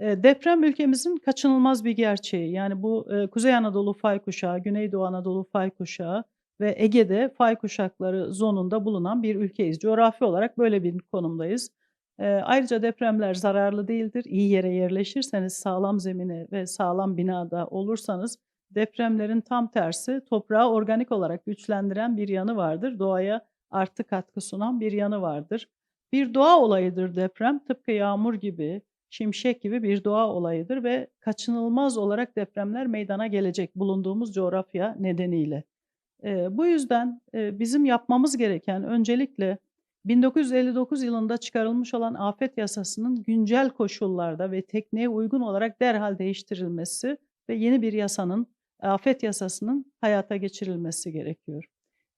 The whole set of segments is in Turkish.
Deprem ülkemizin kaçınılmaz bir gerçeği. Yani bu, Kuzey Anadolu fay kuşağı, Güneydoğu Anadolu fay kuşağı ve Ege'de fay kuşakları zonunda bulunan bir ülkeyiz. Coğrafi olarak böyle bir konumdayız. Ayrıca depremler zararlı değildir. İyi yere yerleşirseniz, sağlam zemine ve sağlam binada olursanız depremlerin tam tersi toprağı organik olarak güçlendiren bir yanı vardır. Doğaya artı katkı sunan bir yanı vardır. Bir doğa olayıdır deprem. Tıpkı yağmur gibi, şimşek gibi bir doğa olayıdır ve kaçınılmaz olarak depremler meydana gelecek bulunduğumuz coğrafya nedeniyle. Eee, bu yüzden, eee, bizim yapmamız gereken öncelikle 1959 yılında çıkarılmış olan afet yasasının güncel koşullarda ve tekniğe uygun olarak derhal değiştirilmesi ve yeni bir yasanın, afet yasasının hayata geçirilmesi gerekiyor.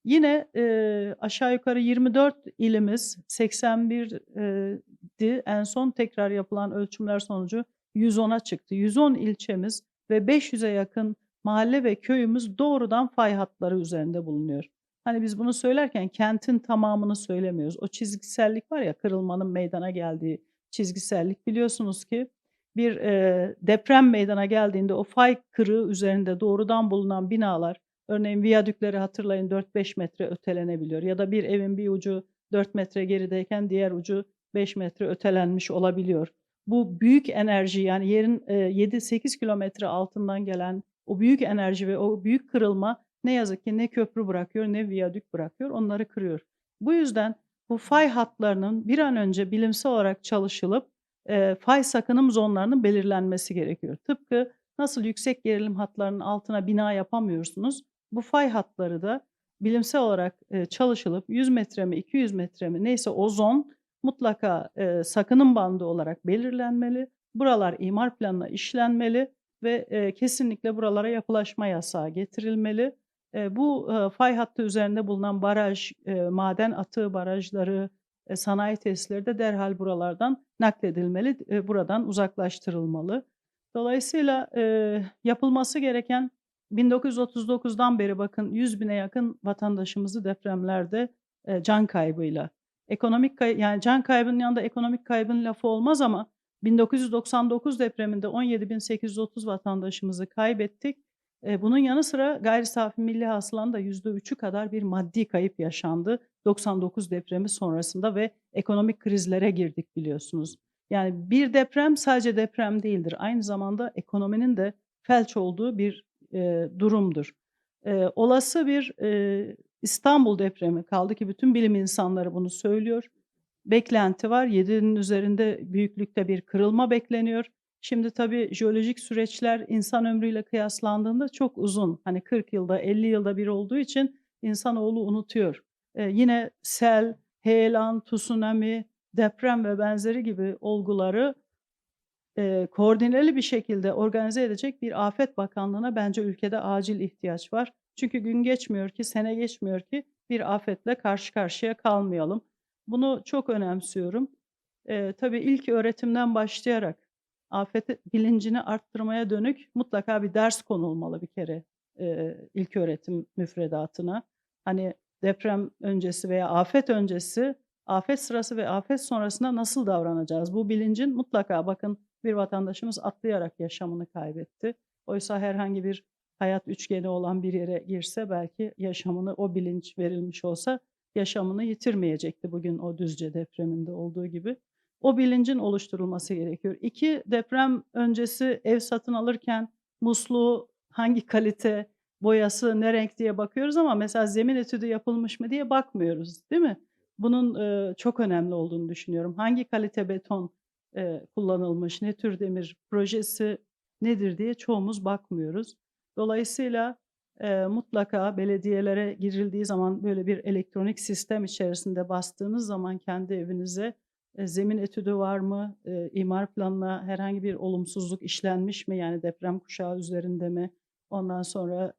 Yine, eee, aşağı yukarı 24 ilimiz 81 eee, di en son tekrar yapılan ölçümler sonucu 110'a çıktı. 110 ilçemiz ve 500'e yakın mahalle ve köyümüz doğrudan fay hatları üzerinde bulunuyor. Hani biz bunu söylerken kentin tamamını söylemiyoruz. O çizgisellik var ya, kırılmanın meydana geldiği çizgisellik. Biliyorsunuz ki bir, eee, deprem meydana geldiğinde o fay kırığı üzerinde doğrudan bulunan binalar, örneğin viyadükleri hatırlayın 4-5 metre ötelenebiliyor ya da bir evin bir ucu 4 metre gerideyken diğer ucu 5 metre ötelenmiş olabiliyor. Bu büyük enerji yani yerin, eee, 7-8 kilometre altından gelen o büyük enerji ve o büyük kırılma ne yazık ki ne köprü bırakıyor ne viyadük bırakıyor, onları kırıyor. Bu yüzden bu fay hatlarının bir an önce bilimsel olarak çalışılıp, eee, fay sakınım zonlarının belirlenmesi gerekiyor. Tıpkı nasıl yüksek gerilim hatlarının altına bina yapamıyorsunuz, bu fay hatları da bilimsel olarak, eee, çalışılıp 100 metre mi 200 metre mi neyse o zon mutlaka, eee, sakınım bandı olarak belirlenmeli. Buralar imar planına işlenmeli ve, eee, kesinlikle buralara yapılaşma yasağı getirilmeli. Eee, bu, eee, fay hattı üzerinde bulunan baraj, eee, maden atığı barajları, eee, sanayi tesisleri de derhal buralardan nakledilmeli, eee, buradan uzaklaştırılmalı. Dolayısıyla, eee, yapılması gereken 1939'dan beri bakın 100.000'e yakın vatandaşımızı depremlerde, eee, can kaybıyla, ekonomik kay yani can kaybının yanında ekonomik kaybın lafı olmaz ama 1999 depreminde 17.830 vatandaşımızı kaybettik. Eee, bunun yanı sıra gayri safi milli hasılanın da %3'ü kadar bir maddi kayıp yaşandı 99 depremi sonrasında ve ekonomik krizlere girdik biliyorsunuz. Yani bir deprem sadece deprem değildir. Aynı zamanda ekonominin de felç olduğu bir, eee, durumdur. Eee, olası bir, eee, İstanbul depremi, kaldı ki bütün bilim insanları bunu söylüyor. Beklenti var. 7'nin üzerinde büyüklükte bir kırılma bekleniyor. Şimdi tabii jeolojik süreçler insan ömrüyle kıyaslandığında çok uzun. Hani 40 yılda, 50 yılda bir olduğu için insanoğlu unutuyor. Eee, yine sel, heyelan, tsunami, deprem ve benzeri gibi olguları, eee, koordineli bir şekilde organize edecek bir Afet Bakanlığı'na bence ülkede acil ihtiyaç var. Çünkü gün geçmiyor ki, sene geçmiyor ki bir afetle karşı karşıya kalmayalım. Bunu çok önemsiyorum. Eee, tabii ilköğretimden başlayarak afet bilincini arttırmaya dönük mutlaka bir ders konulmalı bir kere, eee, ilköğretim müfredatına. Hani deprem öncesi veya afet öncesi, afet sırası ve afet sonrasında nasıl davranacağız? Bu bilincin mutlaka bakın bir vatandaşımız atlayarak yaşamını kaybetti. Oysa herhangi bir hayat üçgeni olan bir yere girse belki yaşamını o bilinç verilmiş olsa yaşamını yitirmeyecekti bugün o Düzce depreminde olduğu gibi. O bilincin oluşturulması gerekiyor. 2, deprem öncesi ev satın alırken musluğu hangi kalite, boyası ne renk diye bakıyoruz ama mesela zemin etüdü yapılmış mı diye bakmıyoruz, değil mi? Bunun, eee, çok önemli olduğunu düşünüyorum. Hangi kalite beton, eee, kullanılmış, ne tür demir, projesi nedir diye çoğumuz bakmıyoruz. Dolayısıyla, eee, mutlaka belediyelere girildiği zaman böyle bir elektronik sistem içerisinde bastığınız zaman kendi evinize, eee, zemin etüdü var mı, eee, imar planına herhangi bir olumsuzluk işlenmiş mi, yani deprem kuşağı üzerinde mi? Ondan sonra,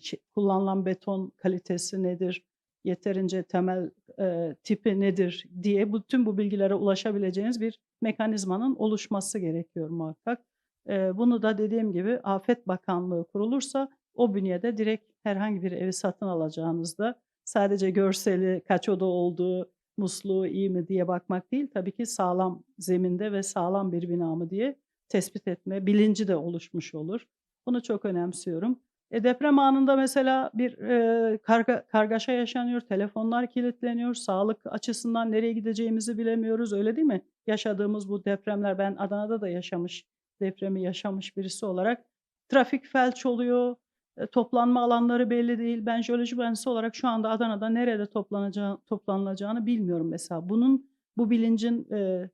ç kullanılan beton kalitesi nedir, yeterince temel, eee, tipi nedir diye bütün bu bilgilere ulaşabileceğiniz bir mekanizmanın oluşması gerekiyor muhakkak. Bunu da dediğim gibi Afet Bakanlığı kurulursa o bünyede direkt herhangi bir evi satın alacağınızda sadece görseli, kaç oda olduğu musluğu iyi mi diye bakmak değil, tabii ki sağlam zeminde ve sağlam bir bina mı diye tespit etme bilinci de oluşmuş olur. Bunu çok önemsiyorum. E, deprem anında mesela bir, eee, karga kargaşa yaşanıyor, telefonlar kilitleniyor, sağlık açısından nereye gideceğimizi bilemiyoruz, öyle değil mi? Yaşadığımız bu depremler, ben Adana'da da yaşamış, depremi yaşamış birisi olarak trafik felç oluyor, eee, toplanma alanları belli değil. Ben jeoloji mühendisi olarak şu anda Adana'da nerede toplanacağı toplanılacağını bilmiyorum mesela. Bunun, bu bilincin, eee,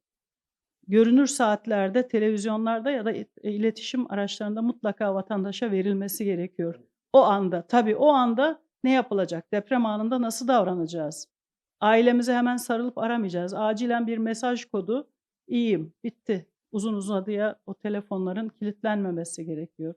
görünür saatlerde televizyonlarda ya da iletişim araçlarında mutlaka vatandaşa verilmesi gerekiyor. O anda, tabii o anda ne yapılacak? Deprem anında nasıl davranacağız? Ailemize hemen sarılıp aramayacağız. Acilen bir mesaj kodu, iyiyim, bitti, uzun uzadıya o telefonların kilitlenmemesi gerekiyor.